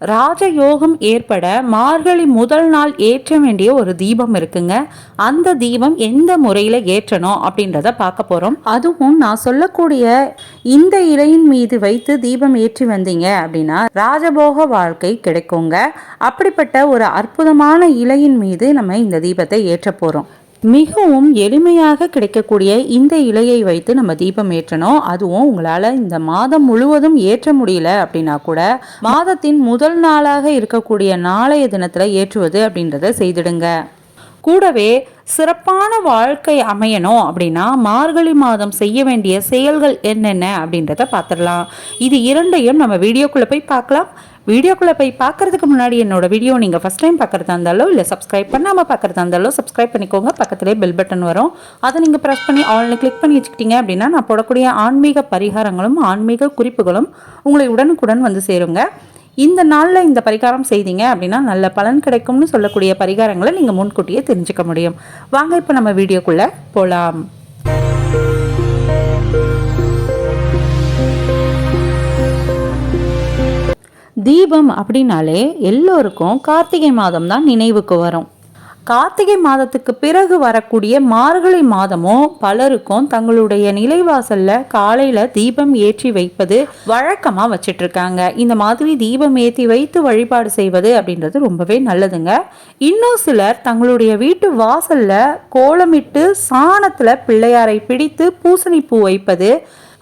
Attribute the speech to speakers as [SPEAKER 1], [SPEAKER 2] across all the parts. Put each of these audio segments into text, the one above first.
[SPEAKER 1] ராஜயோகம் ஏற்பட மார்கழி முதல் நாள் ஏற்ற வேண்டிய ஒரு தீபம் இருக்குங்க. அந்த தீபம் எந்த முறையில் ஏற்றணும் அப்படின்றத பார்க்க போகிறோம் அதுவும் நான் சொல்லக்கூடிய இந்த இலையின் மீது வைத்து தீபம் ஏற்றி வந்தீங்க அப்படின்னா ராஜபோக வாழ்க்கை கிடைக்குங்க. அப்படிப்பட்ட ஒரு அற்புதமான இலையின் மீது நம்ம இந்த தீபத்தை ஏற்ற போகிறோம் மிகவும் எளிமையாக கிடைக்கக்கூடிய இந்த இலையை வைத்து நம்ம தீபம் ஏற்றணும். அதுவும் உங்களால் இந்த மாதம் முழுவதும் ஏற்ற முடியல அப்படின்னா கூட மாதத்தின் முதல் நாளாக இருக்கக்கூடிய நாளைய தினத்தில் ஏற்றுவது அப்படின்றத செய்திடுங்க. கூடவே சிறப்பான வாழ்க்கை அமையணும் அப்படின்னா மார்கழி மாதம் செய்ய வேண்டிய செயல்கள் என்னென்ன அப்படின்றத பார்த்துடலாம். இது இரண்டையும் நம்ம வீடியோக்குள்ளே போய் பார்க்கலாம். வீடியோக்குள்ளே போய் பார்க்கறதுக்கு முன்னாடி என்னோட வீடியோ நீங்கள் ஃபஸ்ட் டைம் பார்க்குறதா இருந்தாலோ இல்லை சப்ஸ்கிரைப் பண்ணாமல் பார்க்குறதா இருந்தாலோ சப்ஸ்கிரைப் பண்ணிக்கோங்க. பக்கத்துலேயே பெல் பட்டன் வரும். அதை நீங்கள் ப்ரெஸ் பண்ணி ஆன்லைன் கிளிக் பண்ணி வச்சுக்கிட்டீங்க அப்படின்னா நான் போடக்கூடிய ஆன்மீக பரிகாரங்களும் ஆன்மீக குறிப்புகளும் உங்களை உடனுக்குடன் வந்து சேருங்க. இந்த நாளில் இந்த பரிகாரம் செய்தீங்க அப்படின்னா நல்ல பலன் கிடைக்கும்னு சொல்லக்கூடிய பரிகாரங்களை நீங்கள் முன்கூட்டியே தெரிஞ்சுக்க முடியும். வாங்க இப்போ நம்ம வீடியோக்குள்ளே போகலாம் தீபம் அப்படின்னாலே எல்லோருக்கும் கார்த்திகை மாதம் தான் நினைவுக்கு வரும். கார்த்திகை மாதத்துக்கு பிறகு வரக்கூடிய மார்கழி மாதமும் பலருக்கும் தங்களுடைய நிலைவாசல்ல காலையில தீபம் ஏற்றி வைப்பது வழக்கமா வச்சிட்டு இருக்காங்க இந்த மாதிரி தீபம் ஏற்றி வைத்து வழிபாடு செய்வது அப்படின்றது ரொம்பவே நல்லதுங்க. இன்னும் சிலர் தங்களுடைய வீட்டு வாசல்ல கோலமிட்டு சாணத்துல பிள்ளையாரை பிடித்து பூசணி பூ வைப்பது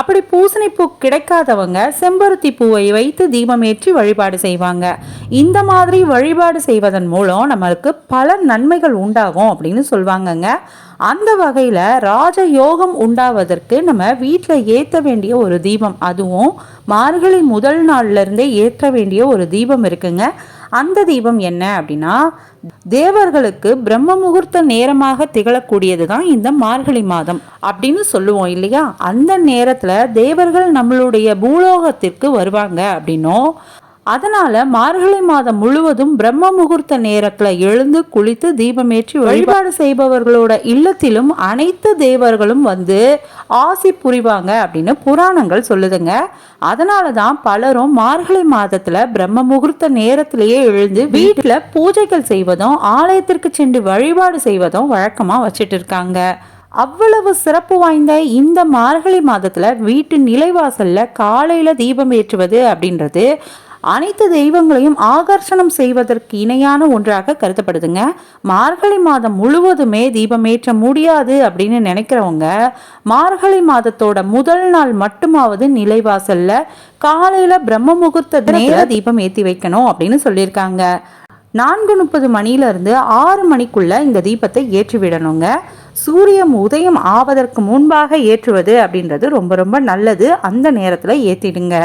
[SPEAKER 1] அப்படி பூசணிப்பூ கிடைக்காதவங்க செம்பருத்தி பூவை வைத்து தீபமேற்றி வழிபாடு செய்வாங்க. இந்த மாதிரி வழிபாடு செய்வதன் மூலம் நம்மளுக்கு பல நன்மைகள் உண்டாகும் அப்படின்னு சொல்லுவாங்கங்க அந்த வகையில் ராஜ யோகம் உண்டாவதற்கு நம்ம வீட்டில் ஏற்ற வேண்டிய ஒரு தீபம் அதுவும் மார்கழி முதல் நாள்லேருந்தே ஏற்ற வேண்டிய ஒரு தீபம் இருக்குங்க. அந்த தீபம் என்ன அப்படின்னா தேவர்களுக்கு பிரம்ம முகூர்த்த நேரமாக திகழக்கூடியது தான் இந்த மார்கழி மாதம் அப்படின்னு சொல்லுவோம் இல்லையா? அந்த நேரத்தில் தேவர்கள் நம்மளுடைய பூலோகத்திற்கு வருவாங்க அப்படின்னும் அதனால மார்கழி மாதம் முழுவதும் பிரம்ம முகூர்த்த நேரத்துல எழுந்து குளித்து தீபமேற்றி வழிபாடு செய்பவர்களோட இல்லத்திலும் அனைத்து தேவர்களும் வந்து ஆசி புரிவாங்க அப்படின்னு புராணங்கள் சொல்லுதுங்க. அதனால தான் பலரும் மார்கழி மாதத்துல பிரம்ம முகூர்த்த நேரத்திலேயே எழுந்து வீட்டுல பூஜைகள் செய்வதும் ஆலயத்திற்கு சென்று வழிபாடு செய்வதும் வழக்கமா வச்சுட்டு இருக்காங்க. அவ்வளவு சிறப்பு வாய்ந்த இந்த மார்கழி மாதத்துல வீட்டு நிலைவாசல்ல காலையில தீபம் ஏற்றுவது அப்படின்றது அனைத்து தெய்வங்களையும் ஆகர்ஷணம் செய்வதற்கு இணையான ஒன்றாக கருதப்படுதுங்க. மார்கழி மாதம் முழுவதுமே தீபமேற்ற முடியாது அப்படின்னு நினைக்கிறவங்க மார்கழி மாதத்தோட முதல் நாள் மட்டுமாவது நிலைவாசல்ல காலையில பிரம்ம முகூர்த்த நேர தீபம் ஏற்றி வைக்கணும் அப்படின்னு சொல்லியிருக்காங்க. நான்கு முப்பது மணியிலிருந்து ஆறு மணிக்குள்ள இந்த தீபத்தை ஏற்றி விடணுங்க. சூரியன் உதயம் ஆவதற்கு முன்பாக ஏற்றுவது அப்படின்றது ரொம்ப ரொம்ப நல்லது. அந்த நேரத்தில் ஏற்றிடுங்க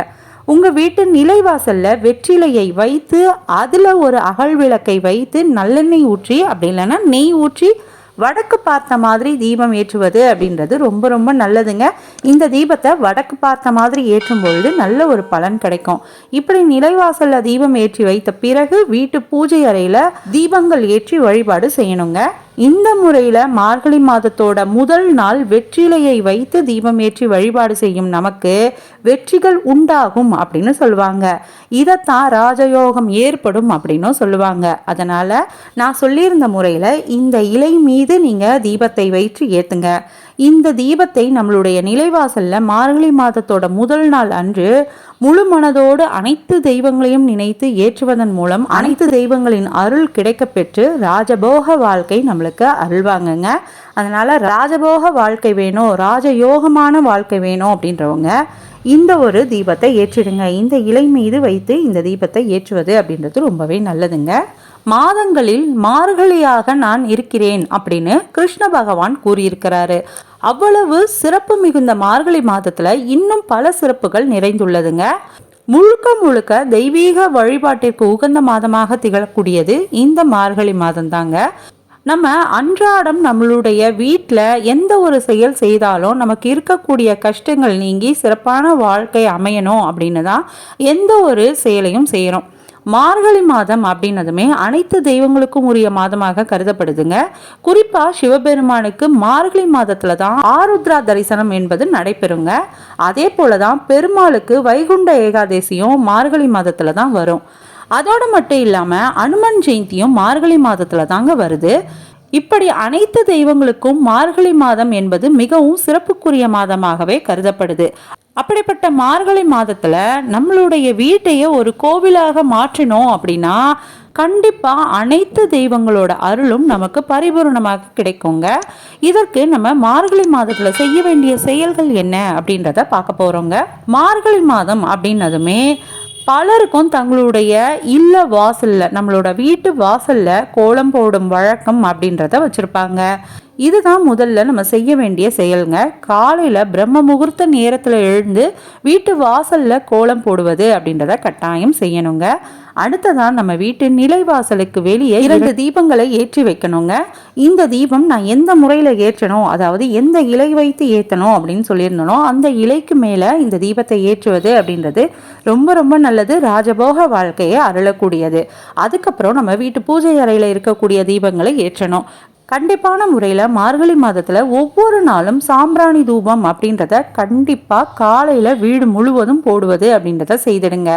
[SPEAKER 1] உங்கள் வீட்டு நிலைவாசலில் வெற்றிலையை வைத்து அதில் ஒரு அகல் விளக்கை வைத்து நல்லெண்ணெய் ஊற்றி அப்படி இல்லைன்னா நெய் ஊற்றி வடக்கு பார்த்த மாதிரி தீபம் ஏற்றுவது அப்படின்றது ரொம்ப ரொம்ப நல்லதுங்க. இந்த தீபத்தை வடக்கு பார்த்த மாதிரி ஏற்றும் பொழுது நல்ல ஒரு பலன் கிடைக்கும். இப்படி நிலைவாசல்ல தீபம் ஏற்றி வைத்த பிறகு வீட்டு பூஜை அறையில தீபங்கள் ஏற்றி வழிபாடு செய்யணுங்க. இந்த முறையில் மார்கழி மாதத்தோட முதல் நாள் வெற்றிலையை வைத்து தீபம் ஏற்றி வழிபாடு செய்யும் நமக்கு வெற்றிகள் உண்டாகும் அப்படின்னு சொல்லுவாங்க. இதைத்தான் ராஜயோகம் ஏற்படும் அப்படின்னும் சொல்லுவாங்க. அதனால் நான் சொல்லியிருந்த முறையில் இந்த இலை மீது நீங்கள் தீபத்தை வைத்து ஏற்றுங்க இந்த தீபத்தை நம்மளுடைய நிலைவாசலில் மார்கழி மாதத்தோட முதல் நாள் அன்று முழு மனதோடு அனைத்து தெய்வங்களையும் நினைத்து ஏற்றுவதன் மூலம் அனைத்து தெய்வங்களின் அருள் கிடைக்க பெற்று ராஜபோக வாழ்க்கை நம்மளுக்கு அருள்வாங்கங்க. அதனால ராஜபோக வாழ்க்கை வேணும் ராஜயோகமான வாழ்க்கை வேணும் அப்படின்றவங்க இந்த ஒரு தீபத்தை ஏற்றிடுங்க. இந்த இலை மீது வைத்து இந்த தீபத்தை ஏற்றுவது அப்படின்றது ரொம்பவே நல்லதுங்க. மாதங்களில் மார்கழியாக நான் இருக்கிறேன் அப்படின்னு கிருஷ்ண பகவான் கூறியிருக்கிறாரு. அவ்வளவு சிறப்பு மிகுந்த மார்கழி மாதத்துல இன்னும் பல சிறப்புகள் நிறைந்துள்ளதுங்க. முழுக்க முழுக்க தெய்வீக வழிபாட்டிற்கு உகந்த மாதமாக திகழக்கூடியது இந்த மார்கழி மாதம் தாங்க நம்ம அன்றாடம் நம்மளுடைய வீட்டில் எந்த ஒரு செயல் செய்தாலும் நமக்கு இருக்கக்கூடிய கஷ்டங்கள் நீங்கி சிறப்பான வாழ்க்கை அமையணும் அப்படின்னு தான் எந்த ஒரு செயலையும் செய்கிறோம் மார்கழி மாதம் அப்படின்னதுமே அனைத்து தெய்வங்களுக்கும் உரிய மாதமாக கருதப்படுதுங்க. குறிப்பா சிவபெருமானுக்கு மார்கழி மாதத்துல தான் ஆருத்ரா தரிசனம் என்பது நடைபெறுங்க. அதே போலதான் பெருமாளுக்கு வைகுண்ட ஏகாதேசியும் மார்கழி மாதத்துல தான் வரும். அதோடு மட்டும் இல்லாமல் அனுமன் ஜெயந்தியும் மார்கழி மாதத்தில் தாங்க வருது. இப்படி அனைத்து தெய்வங்களுக்கும் மார்கழி மாதம் என்பது மிகவும் சிறப்புக்குரிய மாதமாகவே கருதப்படுது. அப்படிப்பட்ட மார்கழி மாதத்தில் நம்மளுடைய வீட்டையே ஒரு கோவிலாக மாற்றினோம் அப்படின்னா கண்டிப்பாக அனைத்து தெய்வங்களோட அருளும் நமக்கு பரிபூர்ணமாக கிடைக்குங்க. இதற்கு நம்ம மார்கழி மாதத்தில் செய்ய வேண்டிய செயல்கள் என்ன அப்படின்றத பார்க்க போகிறோங்க மார்கழி மாதம் அப்படின்னதுமே பலருக்கும் தங்களுடைய இல்ல வாசல்ல நம்மளோட வீட்டு வாசல்ல கோலம் போடும் வழக்கம் அப்படின்றத வச்சிருப்பாங்க. இதுதான் முதல்ல நம்ம செய்ய வேண்டிய செயலுங்க. காலையில் பிரம்ம முகூர்த்த நேரத்தில் எழுந்து வீட்டு வாசலில் கோலம் போடுவது அப்படின்றத கட்டாயம் செய்யணுங்க. அடுத்ததான் நம்ம வீட்டு நிலைவாசலுக்கு வெளியே இரண்டு தீபங்களை ஏற்றி வைக்கணுங்க. இந்த தீபம் நான் எந்த முறையில் ஏற்றணும்? அதாவது எந்த இலை வைத்து ஏற்றணும் அப்படின்னு சொல்லியிருந்தனோ அந்த இலைக்கு மேலே இந்த தீபத்தை ஏற்றுவது அப்படின்றது ரொம்ப ரொம்ப நல்லது. ராஜபோக வாழ்க்கையை அருளக்கூடியது. அதுக்கப்புறம் நம்ம வீட்டு பூஜை அறையில் இருக்கக்கூடிய தீபங்களை ஏற்றணும். கண்டிப்பான முறையில் மார்கழி மாதத்தில் ஒவ்வொரு நாளும் சாம்பிராணி தூபம் அப்படின்றத கண்டிப்பாக காலையில் வீடு முழுவதும் போடுவது அப்படின்றத செய்திடுங்க.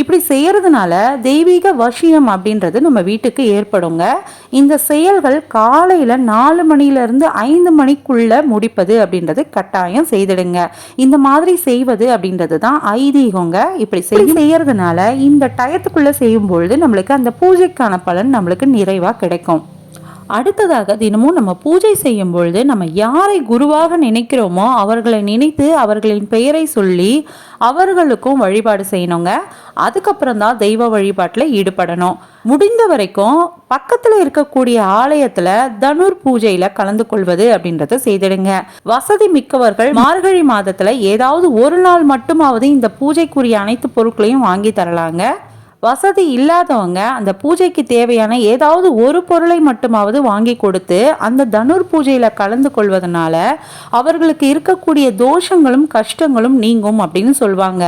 [SPEAKER 1] இப்படி செய்யறதுனால தெய்வீக வசியம் அப்படின்றது நம்ம வீட்டுக்கு ஏற்படுங்க. இந்த செயல்கள் காலையில் நாலு மணிலேருந்து ஐந்து மணிக்குள்ள முடிப்பது அப்படின்றது கட்டாயம் செய்திடுங்க. இந்த மாதிரி செய்வது அப்படின்றது தான் ஐதீகங்க. இப்படி செய்யறதுனால இந்த டயத்துக்குள்ளே செய்யும்பொழுது நம்மளுக்கு அந்த பூஜைக்கான பலன் நம்மளுக்கு நிறைவாக கிடைக்கும். அடுத்ததாக தினமும் நம்ம பூஜை செய்யும் பொழுது நம்ம யாரை குருவாக நினைக்கிறோமோ அவர்களை நினைத்து அவர்களின் பெயரை சொல்லி அவர்களுக்கும் வழிபாடு செய்யணுங்க. அதுக்கப்புறம் தான் தெய்வ வழிபாட்டில் ஈடுபடணும். முடிந்த வரைக்கும் பக்கத்தில் இருக்கக்கூடிய ஆலயத்தில் தனுர் பூஜையில் கலந்து கொள்வது அப்படின்றத செய்திடுங்க. வசதி மிக்கவர்கள் மார்கழி மாதத்தில் ஏதாவது ஒரு நாள் மட்டுமாவது இந்த பூஜைக்குரிய அனைத்து பொருட்களையும் வாங்கி தரலாங்க. வசதி இல்லாதவங்க அந்த பூஜைக்கு தேவையான ஏதாவது ஒரு பொருளை மட்டுமாவது வாங்கி கொடுத்து அந்த தனுர் பூஜையில் கலந்து கொள்வதனால அவர்களுக்கு இருக்கக்கூடிய தோஷங்களும் கஷ்டங்களும் நீங்கும் அப்படின்னு சொல்லுவாங்க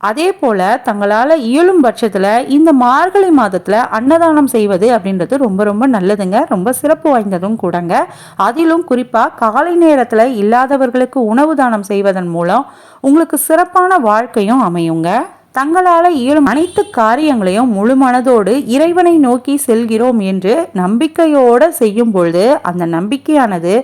[SPEAKER 1] அதே போல தங்களால் இயலும் பட்சத்தில் இந்த மார்கழி மாதத்தில் அன்னதானம் செய்வது அப்படின்றது ரொம்ப ரொம்ப நல்லதுங்க. ரொம்ப சிறப்பு வாய்ந்ததும் கூடங்க. அதிலும் குறிப்பாக காலை நேரத்தில் இல்லாதவர்களுக்கு உணவு தானம் செய்வதன் மூலம் உங்களுக்கு சிறப்பான வாழ்க்கையும் அமையுங்க. தங்களால் இயலும் அனைத்து காரியங்களையும் முழு மனதோடு இறைவனை நோக்கி செல்கிறோம் என்று நம்பிக்கையோடு செய்யும் பொழுது அந்த நம்பிக்கையானது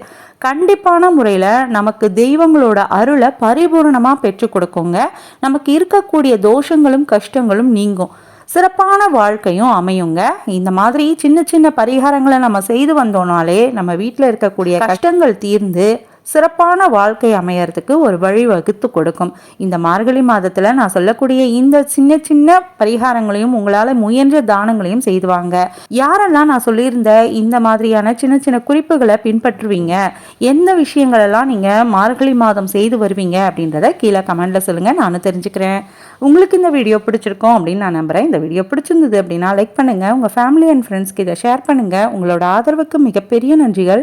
[SPEAKER 1] கண்டிப்பான முறையில் நமக்கு தெய்வங்களோட அருளை பரிபூர்ணமாக பெற்றுக் கொடுக்குங்க. நமக்கு இருக்கக்கூடிய தோஷங்களும் கஷ்டங்களும் நீங்கும். சிறப்பான வாழ்க்கையும் அமையுங்க. இந்த மாதிரி சின்ன சின்ன பரிகாரங்களை நம்ம செய்து வந்தோம்னாலே நம்ம வீட்டில் இருக்கக்கூடிய கஷ்டங்கள் தீர்ந்து சிறப்பான வாழ்க்கை அமையறதுக்கு ஒரு வழி வகுத்து கொடுக்கும். இந்த மார்கழி மாதத்தில் நான் சொல்லக்கூடிய இந்த சின்ன சின்ன பரிகாரங்களையும் உங்களால் முயன்ற தானங்களையும் செய்துவாங்க. யாரெல்லாம் நான் சொல்லியிருந்த இந்த மாதிரியான சின்ன சின்ன குறிப்புகளை பின்பற்றுவீங்க? எந்த விஷயங்களெல்லாம் நீங்கள் மார்கழி மாதம் செய்து வருவீங்க அப்படின்றத கீழே கமெண்டில் சொல்லுங்கள் நானும் தெரிஞ்சுக்கிறேன். உங்களுக்கு இந்த வீடியோ பிடிச்சிருக்கோம் அப்படின்னு நான் நம்புகிறேன் இந்த வீடியோ பிடிச்சிருந்தது அப்படின்னா லைக் பண்ணுங்கள் உங்கள் ஃபேமிலி அண்ட் ஃப்ரெண்ட்ஸ்க்கு இதை ஷேர் பண்ணுங்கள் உங்களோட ஆதரவுக்கு மிகப்பெரிய நன்றிகள்.